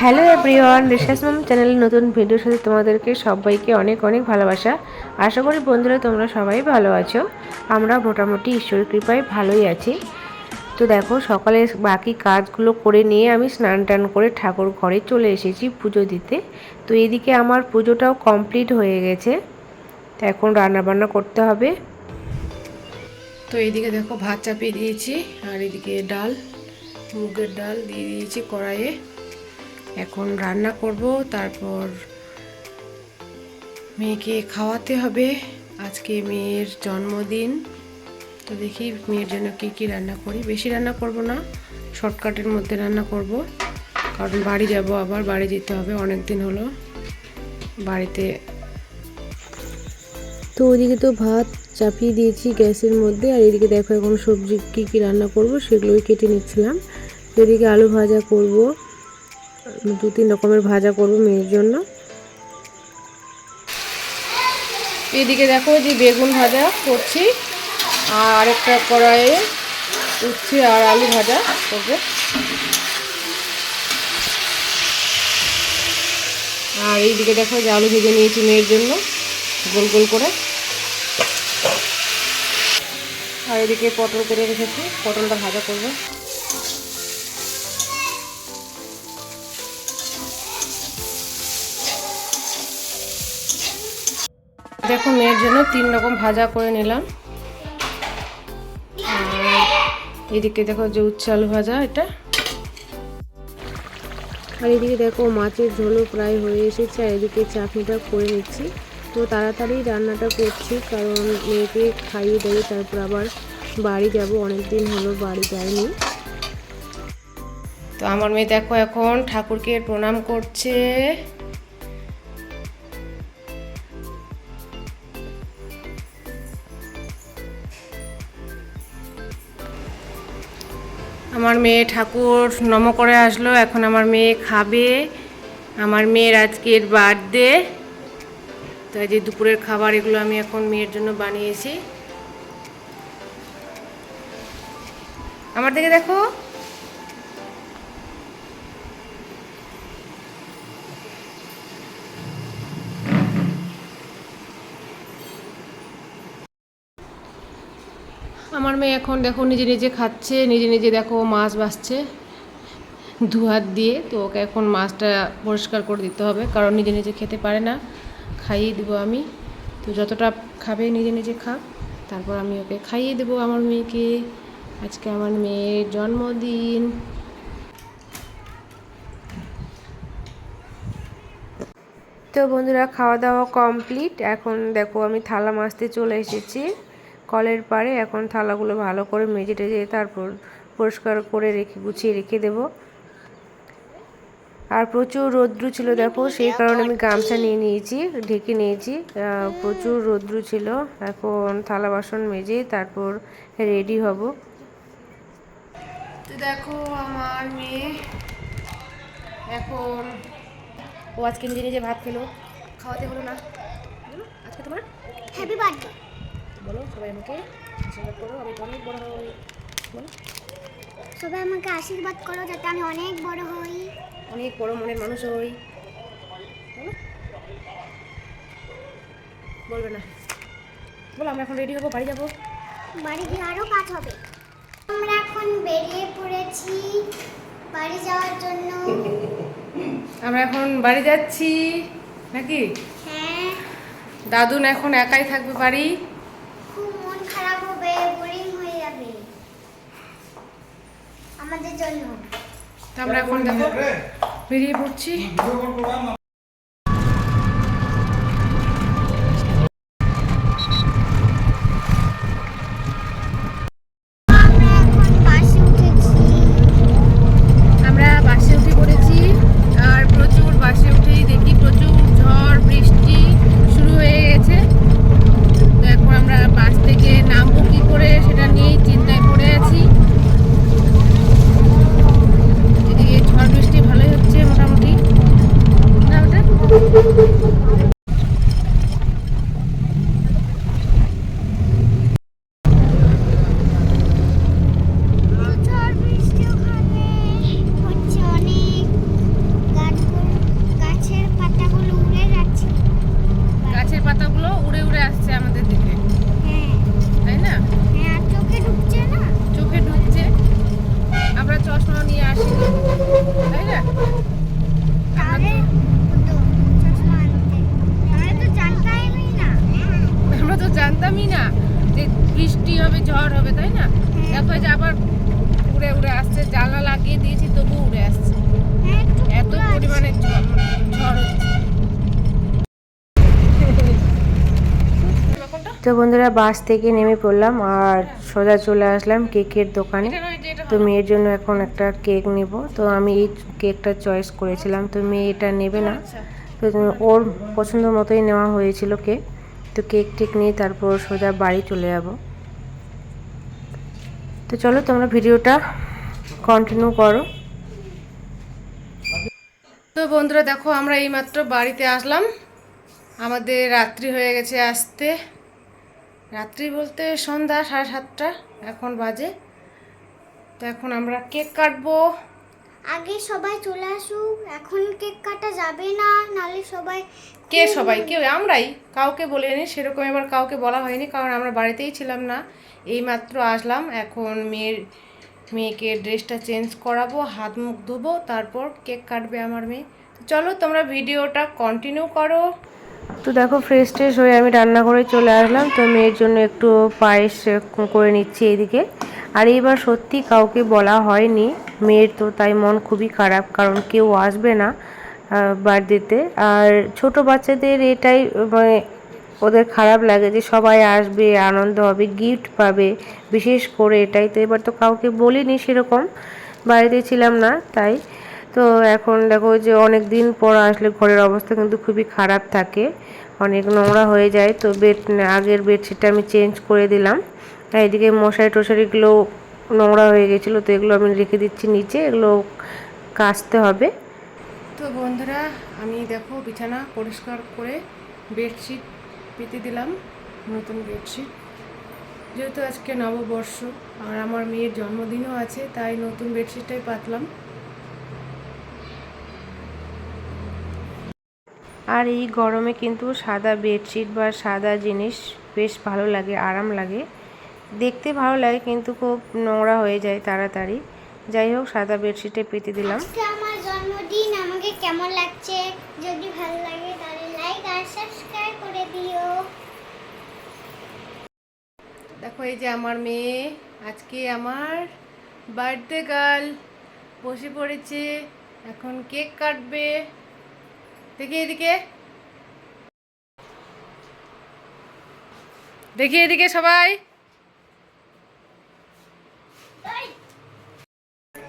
Hello everyone research মাম চ্যানেলের নতুন ভিডিওর সাথে তোমাদেরকে সবাইকে অনেক অনেক ভালোবাসা। আশা করি বন্ধুরা তোমরা সবাই ভালো আছো। আমরা মোটামুটি ঈশ্বরের কৃপায় ভালোই আছি। তো দেখো, সকালে বাকি কাজগুলো করে নিয়ে আমি স্নান টান করে ঠাকুর ঘরে চলে এসেছি পুজো দিতে। তো এদিকে আমার পুজোটাও কমপ্লিট হয়ে গেছে। তো এখন রান্না বান্না করতে হবে। তো এইদিকে দেখো ভাত চাপিয়ে দিয়েছি, আর এদিকে ডাল, মুগের ডাল দিয়ে দিয়েছি কড়াইয়ে। এখন রান্না করব, তারপর মেয়েকে খাওয়াতে হবে। আজকে মেয়ের জন্মদিন, তো দেখি মেয়ের জন্য কি কি রান্না করি। বেশি রান্না করব না, শর্টকাটের মধ্যে রান্না করব। কারণ বাড়ি যাব আবার, বাড়ি যেতে হবে, অনেক দিন হলো বাড়িতে। তো ওইদিকে তো ভাত চাপিয়ে দিয়েছি গ্যাসের মধ্যে। আর এদিকে দেখো এখন সবজি কী কী রান্না করব সেগুলোই কেটে নিচ্ছিলাম। এদিকে আলু ভাজা করব। দু, তিন রকমের ভাজা করব মেয়ের জন্য। এদিকে দেখো যে বেগুন ভাজা করছি। আর একটা কড়াইয়ে উঠছি আর আলু ভাজা করব। আর এইদিকে দেখো যে আলু ভেজে নিয়েছি মেয়ের জন্য গোল গোল করে। আর এদিকে পটল করে রেখেছি, পটলটা ভাজা করব। দেখো, মেয়ের জন্য তিন রকম ভাজা করে নিলাম। এদিকে দেখো যে উচ্ছে আলু ভাজা, এটা। আর এদিকে দেখো মাছের ঝোলও প্রায় হয়ে এসেছে, আর এদিকে চাটনিটা করে নিচ্ছি। তো তাড়াতাড়ি রান্নাটা করছি, কারণ মেয়েকে খাইয়ে দেবে তারপর আবার বাড়ি যাব। অনেক দিন হলো বাড়ি যায়নি তো আমার মেয়ে দেখো এখন ঠাকুরকে প্রণাম করছে। আমার মেয়ে ঠাকুর নম করে আসলো। এখন আমার মেয়ে খাবে। আমার মেয়ের আজকের বার্থডে। তো এই যে দুপুরের খাবার এগুলো আমি এখন মেয়ের জন্য বানিয়েছি। আমার দিকে দেখো। আমার মেয়ে এখন দেখো নিজে নিজে খাচ্ছে, নিজে নিজে দেখো মাছ বাছছে দু হাত দিয়ে তো ওকে এখন মাছটা পরিষ্কার করে দিতে হবে, কারণ নিজে নিজে খেতে পারে না। খাইয়ে দেবো আমি। তো যতটা খাবে নিজে নিজে খা। তারপর আমি ওকে খাইয়ে দেবো আমার মেয়েকে। আজকে আমার মেয়ের জন্মদিন। তো বন্ধুরা খাওয়া দাওয়া কমপ্লিট। এখন দেখো আমি থালা মাজতে চলে এসেছি। কলের পাড়ে এখন থালাগুলো ভালো করে মেজে টেজে তারপর পরিষ্কার করে রেখে, গুছিয়ে রেখে দেব। আর প্রচুর রৌদ্র ছিল দেখো সেই কারণে আমি গামছা নিয়ে নিয়েছি ঢেকে নিয়েছি। প্রচুর রৌদ্র ছিল এখন থালা বাসন মেজে তারপর রেডি হব। তো দেখো আমার মেয়ে এখন ও আজকে নিজে নিজে ভাত খেলো খাওয়াতে হলো না। আজকে তোমার? হ্যাপি বার্থডে বলো সবাই আমাকে আশীর্বাদ করো আমি তো অনেক বড় হই। বলো। সবাই আমাকে আশীর্বাদ করো যাতে আমি অনেক বড় হই। অনেক বড় মনের মানুষ হই বলবে না। বলো আমরা এখন রেডি হব? বাড়ি যাব? বাড়ি গিয়ে আরও কাজ হবে। আমরা এখন বেরিয়ে পড়েছি বাড়ি যাওয়ার জন্য। আমরা এখন বাড়ি যাচ্ছি নাকি? হ্যাঁ। দাদুন এখন একাই থাকবে বাড়ি। খুব মন খারাপ হবে বোরিং হয়ে যাবে। আমাদের জন্য। তো আমরা এখন দেখো বেরিয়ে পড়ছি। আসছে জ্বালা লাগিয়ে দিয়েছি তবু উড়ে আসছে। এত পরিমাণে তো বন্ধুরা বাস থেকে নেমে পড়লাম আর সোজা চলে আসলাম কেকের দোকানে। তো মেয়ের জন্য এখন একটা কেক নেব। তো আমি এই কেকটা চয়েস করেছিলাম তো মেয়ে এটা নেবে না। আচ্ছা। তো ওর পছন্দ মতোই নেওয়া হয়েছিল কেক। তো কেক টেক নিয়ে তারপর সোজা বাড়ি চলে যাব। তো চলো তোমরা ভিডিওটা কন্টিনিউ করো। তো বন্ধুরা দেখো আমরা এইমাত্র বাড়িতে আসলাম। আমাদের রাত্রি হয়ে গেছে আসতে। রাত্রি বলতে সন্ধ্যা সাড়ে সাতটা। এখন বাজে। তো এখন আমরা কেক কাটবো। আগে সবাই চলে আসুক। এখন কেক কাটা যাবে না নালে সবাই কে সবাই? কেউ? আমরাই। কাউকে বলিনি সেরকম এবার কাউকে বলা হয়নি কারণ আমরা বাড়িতেই ছিলাম না। এইমাত্র আসলাম। এখন মেয়ের মেয়েকে ড্রেসটা চেঞ্জ করাবো, হাত মুখ ধোবো, তারপর কেক কাটবে আমার মেয়ে। চলো তোমরা ভিডিওটা কন্টিনিউ করো। তো দেখো ফ্রেশ ট্রেশ হয়ে আমি রান্না করে চলে আসলাম, তো মেয়ের জন্য একটু পায়েস করে নিচ্ছি এদিকে আর এইবার সত্যি কাউকে বলা হয়নি, মেয়ের তো তাই মন খুবই খারাপ, কারণ কেউ আসবে না বার্থডেতে। আর ছোট বাচ্চাদের এটাই মানে ওদের খারাপ লাগে যে সবাই আসবে, আনন্দ হবে গিফট পাবে, বিশেষ করে এটাই তো এবার তো কাউকে বলিনি সেরকম, বাড়িতে ছিলাম না তাই, তো এখন দেখো যে অনেক দিন পর আসলে ঘরের অবস্থা কিন্তু খুবই খারাপ থাকে, অনেক নোংরা হয়ে যায়, তো বেড আগের বেডশিটটা আমি চেঞ্জ করে দিলাম এদিকে মশারি টশারিগুলো নোংরা হয়ে গেছিল, তো এগুলো আমি রেখে দিচ্ছি নিচে, এগুলো কাচতে হবে। তো বন্ধুরা, আমি দেখো বিছানা পরিষ্কার করে বেডশিট পেতে দিলাম নতুন বেডশিট। যেহেতু আজকে নববর্ষ আর আমার মেয়ের জন্মদিনও আছে তাই নতুন বেডশিটটাই পাতলাম। আর এই গরমে কিন্তু সাদা বেডশিট বা সাদা জিনিস বেশ ভালো লাগে আরাম লাগে। দেখতে ভালো লাগে কিন্তু খুব নোংরা হয়ে যায় তাড়াতাড়ি। যাই হোক সাদা বেডশিটে পেতে দিলাম। আমার জন্মদিন আমাকে কেমন লাগছে? যদি ভালো লাগে এই যে আমার মেয়ে, আজকে আমার বার্থডে গার্ল বসে পড়েছে, এখন কেক কাটবে। দেখি এদিকে। দেখি এদিকে সবাই।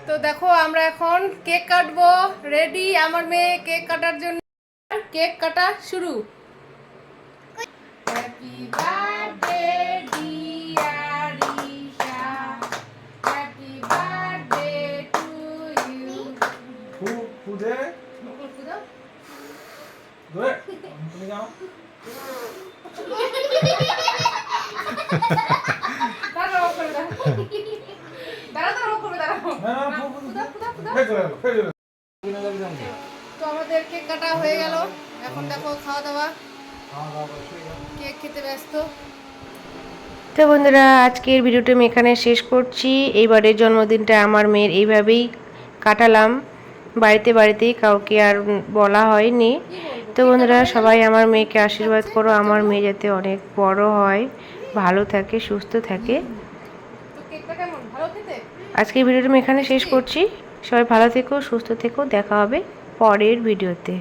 তো দেখো, আমরা এখন কেক কাটবো। রেডি আমার মেয়ে কেক কাটার জন্য কেক কাটা শুরু। না যাবি জানতে তো আমাদের কেক কাটা হয়ে গেল। এখন দেখো খাওয়া দাওয়া কেক খেতে ব্যস্ত। তো বন্ধুরা আজকের ভিডিওটা আমি এখানে শেষ করছি। এইবারের জন্মদিনটা আমার মেয়ের এইভাবেই কাটালাম। বাড়িতে বাড়িতেই কাউকে আর বলা হয়নি। তো বন্ধুরা, সবাই আমার মেয়েকে আশীর্বাদ করো। আমার মেয়ে যাতে অনেক বড় হয়, ভালো থাকে, সুস্থ থাকে। আজকের ভিডিওটা আমি এখানে শেষ করছি। সবাই ভালো থেকো, সুস্থ থেকো। দেখা হবে পরের ভিডিওতে।